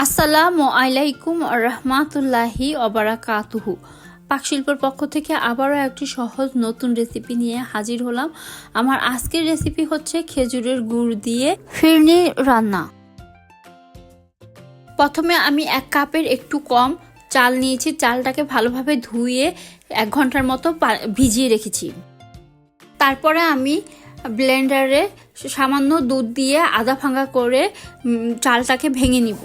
আসসালামু আলাইকুম রহমাতুল্লাহি অবারাকাতুহু পাকশিল্পের পক্ষ থেকে আবারও একটি সহজ নতুন রেসিপি নিয়ে হাজির হলাম। আমার আজকের রেসিপি হচ্ছে খেজুরের গুড় দিয়ে ফিরনি রান্না। প্রথমে আমি এক কাপের একটু কম চাল নিয়েছি, চালটাকে ভালোভাবে ধুয়ে এক ঘণ্টার মতো ভিজিয়ে রেখেছি। তারপরে আমি ব্লেন্ডারে সামান্য দুধ দিয়ে আদা ভাঙা করে চালটাকে ভেঙে নিব।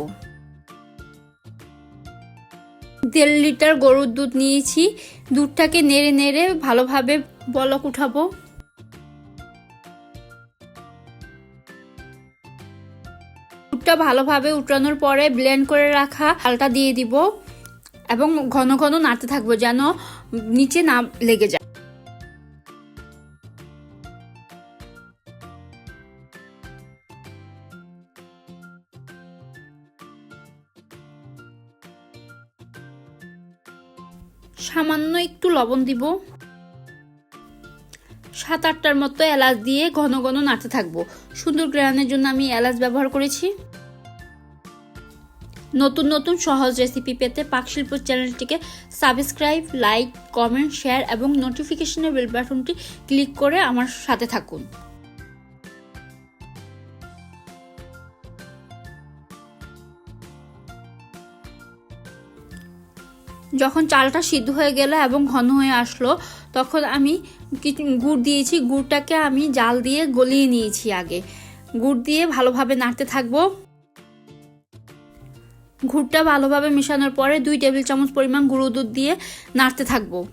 দেড় লিটার গরুর দুধ নিয়েছি। দুধটাকে নেড়ে নেড়ে ভালোভাবে বলক উঠাবো। দুধটা ভালোভাবে উঠানোর পরে ব্লেন্ড করে রাখা আলটা দিয়ে দিব এবং ঘন ঘন নাড়তে থাকব যেন নিচে না লেগে যায়। সামান্য একটু লবণ দিব। সাত আটটার মতো এলাচ দিয়ে ঘন ঘন নাড়তে থাকব। সুন্দর গ্রানের জন্য আমি এলাচ ব্যবহার করেছি। নতুন নতুন সহজ রেসিপি পেতে পাকশিল্প চ্যানেলটিকে সাবস্ক্রাইব লাইক কমেন্ট শেয়ার এবং নোটিফিকেশনের বেল বাটনটি ক্লিক করে আমার সাথে থাকুন। যখন চালটা সিদ্ধ হয়ে গেল এবং ঘন হয়ে আসলো, তখন আমি গুড় দিয়েছি। গুড়টাকে আমি জাল দিয়ে গলিয়ে নিয়েছি আগে। গুড় দিয়ে ভালোভাবে নাড়তে থাকব। গুড়টা ভালোভাবে মেশানোর পরে দুই টেবিল চামচ পরিমাণ গুঁড়ো দুধ দিয়ে নাড়তে থাকব।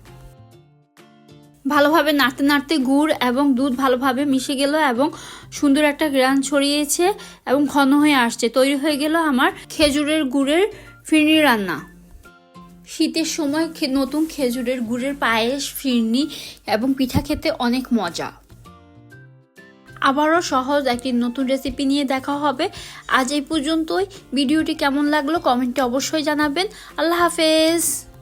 ভালোভাবে নাড়তে নাড়তে গুড় এবং দুধ ভালোভাবে মিশে গেল এবং সুন্দর একটা গ্রান ছড়িয়েছে এবং ঘন হয়ে আসছে। তৈরি হয়ে গেল আমার খেজুরের গুড়ের ফিরনি রান্না। শীতের সময় নতুন খেজুরের গুড়ের পায়েস, ফিরনি এবং পিঠা খেতে অনেক মজা। আবারও সহজ একটি নতুন রেসিপি নিয়ে দেখা হবে। আজ এই পর্যন্তই। ভিডিওটি কেমন লাগল কমেন্টে অবশ্যই জানাবেন। আল্লাহ হাফেজ।